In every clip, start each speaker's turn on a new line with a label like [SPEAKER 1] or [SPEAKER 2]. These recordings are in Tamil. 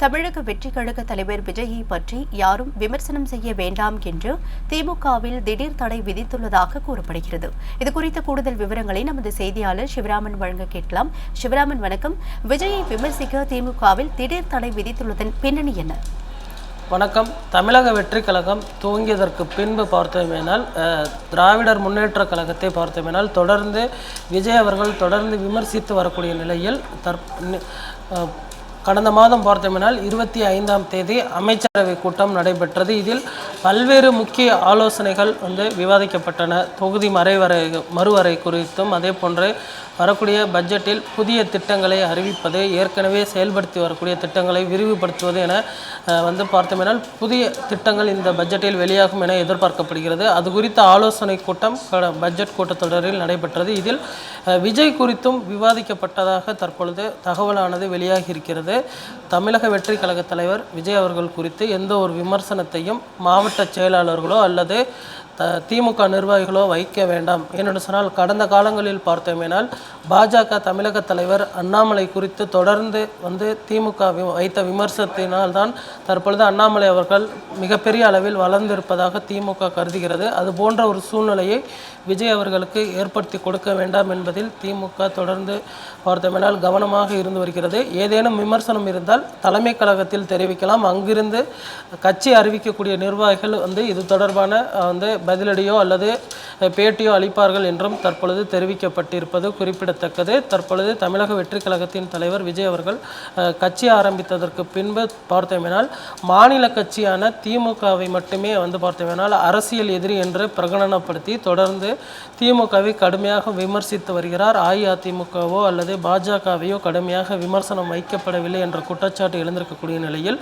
[SPEAKER 1] தமிழக வெற்றி கழக தலைவர் விஜயை பற்றி யாரும் விமர்சனம் செய்ய வேண்டாம் என்று திமுகவில் திடீர் தடை விதித்துள்ளதாக கூறப்படுகிறது. இதுகுறித்த கூடுதல் விவரங்களை நமது செய்தியாளர் சிவராமன் வழங்க கேட்கலாம். சிவராமன் வணக்கம். விஜயை விமர்சிக்க திமுகவில் திடீர் தடை விதித்துள்ளதன் பின்னணி என்ன?
[SPEAKER 2] வணக்கம். தமிழக வெற்றி கழகம் துவங்கியதற்கு பின்பு பார்த்தோமேனால் திராவிடர் முன்னேற்ற கழகத்தை பார்த்தோமேனால் தொடர்ந்து விஜய் அவர்கள் தொடர்ந்து விமர்சித்து வரக்கூடிய நிலையில் தற் கடந்த மாதம் பார்த்தோமேனால் இருபத்தி ஐந்தாம் தேதி அமைச்சரவை கூட்டம் நடைபெற்றது. இதில் பல்வேறு முக்கிய ஆலோசனைகள் வந்து விவாதிக்கப்பட்டன. தொகுதி மறைவரை மறுவரை குறித்தும் அதே போன்று வரக்கூடிய பட்ஜெட்டில் புதிய திட்டங்களை அறிவிப்பது ஏற்கனவே செயல்படுத்தி வரக்கூடிய திட்டங்களை விரிவுபடுத்துவது என வந்து பார்த்தோமேனால் புதிய திட்டங்கள் இந்த பட்ஜெட்டில் வெளியாகும் என எதிர்பார்க்கப்படுகிறது. அது குறித்த ஆலோசனை கூட்டம் கட- பட்ஜெட் கூட்டத்தொடரில் நடைபெற்றது. இதில் விஜய் குறித்தும் விவாதிக்கப்பட்டதாக தற்பொழுது தகவலானது வெளியாகி இருக்கிறது தமிழக வெற்றி கழக தலைவர் விஜய் அவர்கள் குறித்து எந்த ஒரு விமர்சனத்தையும் மாவட்ட செயலாளர்களோ அல்லது திமுக நிர்வாகிகளோ வைக்க வேண்டாம் ஏனென்று சொன்னால் கடந்த காலங்களில் பார்த்தோமேனால் பாஜக தமிழக தலைவர் அண்ணாமலை குறித்து தொடர்ந்து வந்து திமுக வி- வைத்த விமர்சனத்தினால் தான் தற்பொழுது அண்ணாமலை அவர்கள் மிகப்பெரிய அளவில் வளர்ந்திருப்பதாக திமுக கருதுகிறது. அது போன்ற ஒரு சூழ்நிலையை விஜய் அவர்களுக்கு ஏற்படுத்தி கொடுக்க வேண்டாம் என்பதில் திமுக தொடர்ந்து பார்த்தோமேனால் கவனமாக இருந்து வருகிறது. ஏதேனும் விமர்சனம் இருந்தால் தலைமை கழகத்தில் தெரிவிக்கலாம். அங்கிருந்து கட்சி அறிவிக்கக்கூடிய நிர்வாகிகள் வந்து இது தொடர்பான வந்து பதிலடியோ அல்லது பேட்டியோ அளிப்பார்கள் என்றும் தற்பொழுது தெரிவிக்கப்பட்டிருப்பது குறிப்பிடத்தக்கது. தற்பொழுது தமிழக வெற்றி கழகத்தின் தலைவர் விஜய் அவர்கள் கட்சி ஆரம்பித்ததற்கு பின்பு பார்த்தோமேனால் மாநில கட்சியான திமுகவை மட்டுமே வந்து பார்த்தோமேனால் அரசியல் எதிரி என்று பிரகடனப்படுத்தி தொடர்ந்து திமுகவை கடுமையாக விமர்சித்து வருகிறார். அஇஅதிமுகவோ அல்லது பாஜகவையோ கடுமையாக விமர்சனம் வைக்கப்படவில்லை என்ற குற்றச்சாட்டு எழுந்திருக்கக்கூடிய நிலையில்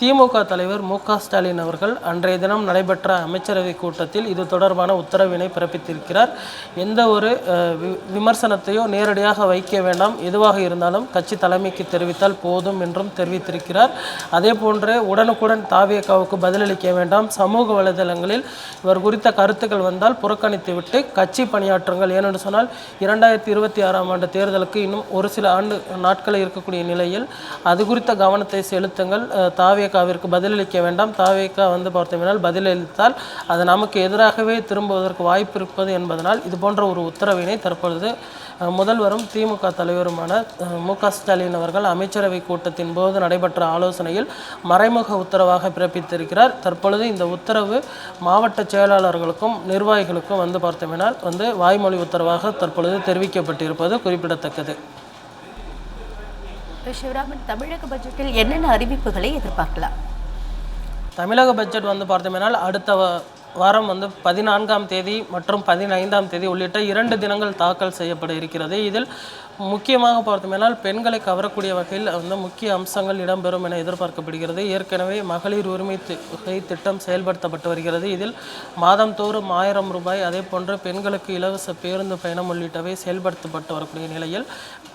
[SPEAKER 2] திமுக தலைவர் மு க ஸ்டாலின் அவர்கள் அன்றைய தினம் நடைபெற்ற அமைச்சரவை கூட்டத்தில் இது தொடர்பான உத்தரவினை பிறப்பித்திருக்கிறார். எந்த ஒரு வி- விமர்சனத்தையோ நேரடியாக வைக்க வேண்டாம். எதுவாக இருந்தாலும் கட்சி தலைமைக்கு தெரிவித்தால் போதும் என்றும் தெரிவித்திருக்கிறார். அதே போன்று உடனுக்குடன் தாவியக்காவுக்கு பதிலளிக்க வேண்டாம். சமூக வலைதளங்களில் இவர் குறித்த கருத்துக்கள் வந்தால் புறக்கணித்துவிட்டு கட்சி பணியாற்றுங்கள். ஏனென்று சொன்னால் இரண்டாயிரத்தி இருபத்தி ஆறாம் ஆண்டு தேர்தலுக்கு இன்னும் ஒரு சில ஆண்டு நாட்கள் இருக்கக்கூடிய நிலையில் அது குறித்த கவனத்தை செலுத்துங்கள். தாவிய தாவேக்காவிற்கு பதிலளிக்க வேண்டாம். தாவேகா வந்து பார்த்தோம்னால் பதிலளித்தால் அது நமக்கு எதிராகவே திரும்புவதற்கு வாய்ப்பு இருப்பது என்பதனால் இது போன்ற ஒரு உத்தரவினை தற்பொழுது முதல்வரும் திமுக தலைவருமான மு க ஸ்டாலின் அவர்கள் அமைச்சரவை கூட்டத்தின் போது நடைபெற்ற ஆலோசனையில் மறைமுக உத்தரவாக பிறப்பித்திருக்கிறார். தற்பொழுது இந்த உத்தரவு மாவட்ட செயலாளர்களுக்கும் நிர்வாகிகளுக்கும் வந்து பார்த்தோம்னால் வந்து வாய்மொழி உத்தரவாக தற்பொழுது தெரிவிக்கப்பட்டிருப்பது குறிப்பிடத்தக்கது.
[SPEAKER 1] சிவராமன் தமிழக பட்ஜெட்டில் என்னென்ன அறிவிப்புகளை எதிர்பார்க்கலாம்?
[SPEAKER 2] தமிழக பட்ஜெட் வந்து பார்த்தோம்னால் அடுத்த வாரம் வந்து பதினான்காம் தேதி மற்றும் பதினைந்தாம் தேதி உள்ளிட்ட இரண்டு தினங்கள் தாக்கல் செய்யப்பட இருக்கிறது. இதில் முக்கியமாக பார்த்தோமேனால் பெண்களை கவரக்கூடிய வகையில் வந்து முக்கிய அம்சங்கள் இடம்பெறும் என எதிர்பார்க்கப்படுகிறது. ஏற்கனவே மகளிர் உரிமை தொகை திட்டம் செயல்படுத்தப்பட்டு வருகிறது. இதில் மாதந்தோறும் ஆயிரம் ரூபாய் அதே போன்று பெண்களுக்கு இலவச பேருந்து பயணம் உள்ளிட்டவை செயல்படுத்தப்பட்டு வரக்கூடிய நிலையில்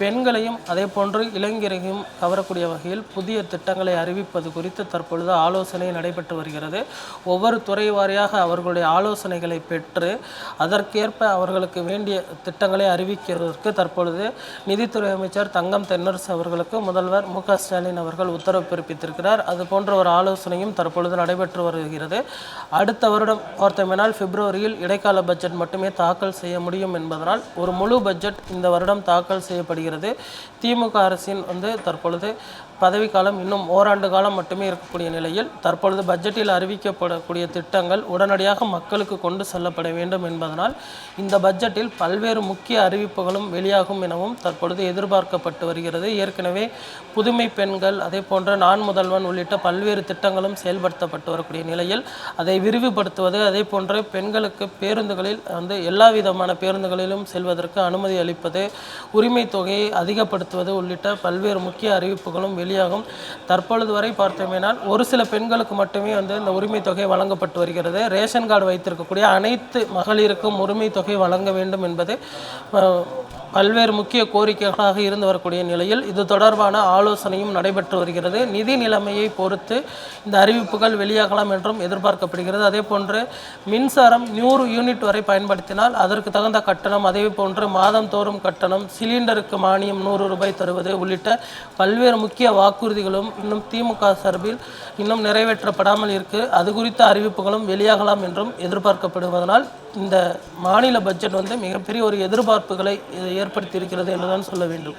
[SPEAKER 2] பெண்களையும் அதே போன்று இளைஞரையும் கவரக்கூடிய வகையில் புதிய திட்டங்களை அறிவிப்பது குறித்து தற்பொழுது ஆலோசனை நடைபெற்று வருகிறது. ஒவ்வொரு துறை வாரியாக அவர்களுடைய ஆலோசனைகளை பெற்று அதற்கேற்ப அவர்களுக்கு வேண்டிய திட்டங்களை அறிவிக்கிறதற்கு தற்பொழுது நிதித்துறை அமைச்சர் தங்கம் தென்னரசு அவர்களுக்கு முதல்வர் மு ஸ்டாலின் அவர்கள் உத்தரவு பிறப்பித்திருக்கிறார். அது போன்ற ஒரு ஆலோசனையும் தற்பொழுது நடைபெற்று வருகிறது. அடுத்த வருடம் பார்த்தோமேனால் பிப்ரவரியில் இடைக்கால பட்ஜெட் மட்டுமே தாக்கல் செய்ய முடியும் என்பதனால் ஒரு முழு பட்ஜெட் இந்த வருடம் தாக்கல் செய்யப்படுகிறது. திமுக அரசின் வந்து தற்பொழுது பதவிக்காலம் இன்னும் ஓராண்டு காலம் மட்டுமே இருக்கக்கூடிய நிலையில் தற்பொழுது பட்ஜெட்டில் அறிவிக்கப்படக்கூடிய திட்டங்கள் உடனடியாக மக்களுக்கு கொண்டு செல்லப்பட வேண்டும் என்பதனால் இந்த பட்ஜெட்டில் பல்வேறு முக்கிய அறிவிப்புகளும் வெளியாகும் எனவும் தற்பொழுது எதிர்பார்க்கப்பட்டு வருகிறது. ஏற்கனவே புதுமை பெண்கள் அதே போன்ற நான் முதல்வன் உள்ளிட்ட பல்வேறு திட்டங்களும் செயல்படுத்தப்பட்டு வரக்கூடிய நிலையில் அதை விரிவுபடுத்துவது அதே போன்று பெண்களுக்கு பேருந்துகளில் வந்து எல்லா விதமான பேருந்துகளிலும் செல்வதற்கு அனுமதி அளிப்பது உரிமை தொகையை அதிகப்படுத்துவது உள்ளிட்ட பல்வேறு முக்கிய அறிவிப்புகளும் வெளியாகும். தற்பொழுது வரை பார்த்தோமேனால் ஒரு சில பெண்களுக்கு மட்டுமே வந்து இந்த உரிமை தொகை வழங்கப்பட்டு வருகிறது. ரேஷன் கார்டு வைத்திருக்கக்கூடிய அனைத்து மகளிருக்கும் உரிமை தொகை வழங்க வேண்டும் என்பது பல்வேறு முக்கிய கோரிக்கைகளாக இருந்து வரக்கூடிய நிலையில் இது தொடர்பான ஆலோசனையும் நடைபெற்று வருகிறது. நிதி நிலைமையை பொறுத்து இந்த அறிவிப்புகள் வெளியாகலாம் என்றும் எதிர்பார்க்கப்படுகிறது. அதே போன்று மின்சாரம் நூறு யூனிட் வரை பயன்படுத்தினால் அதற்கு தகுந்த கட்டணம் அதே போன்று மாதந்தோறும் கட்டணம் சிலிண்டருக்கு மானியம் நூறு ரூபாய் தருவது உள்ளிட்ட பல்வேறு முக்கிய வாக்குறுதிகளும் இன்னும் திமுக சார்பில் இன்னும் நிறைவேற்றப்படாமல் இருக்கு. அது குறித்த அறிவிப்புகளும் வெளியாகலாம் என்றும் எதிர்பார்க்கப்படுவதனால் இந்த மாநில பட்ஜெட் வந்து மிகப்பெரிய ஒரு எதிர்பார்ப்புகளை ஏற்படுத்தியிருக்கிறது என்றுதான் சொல்ல வேண்டும்.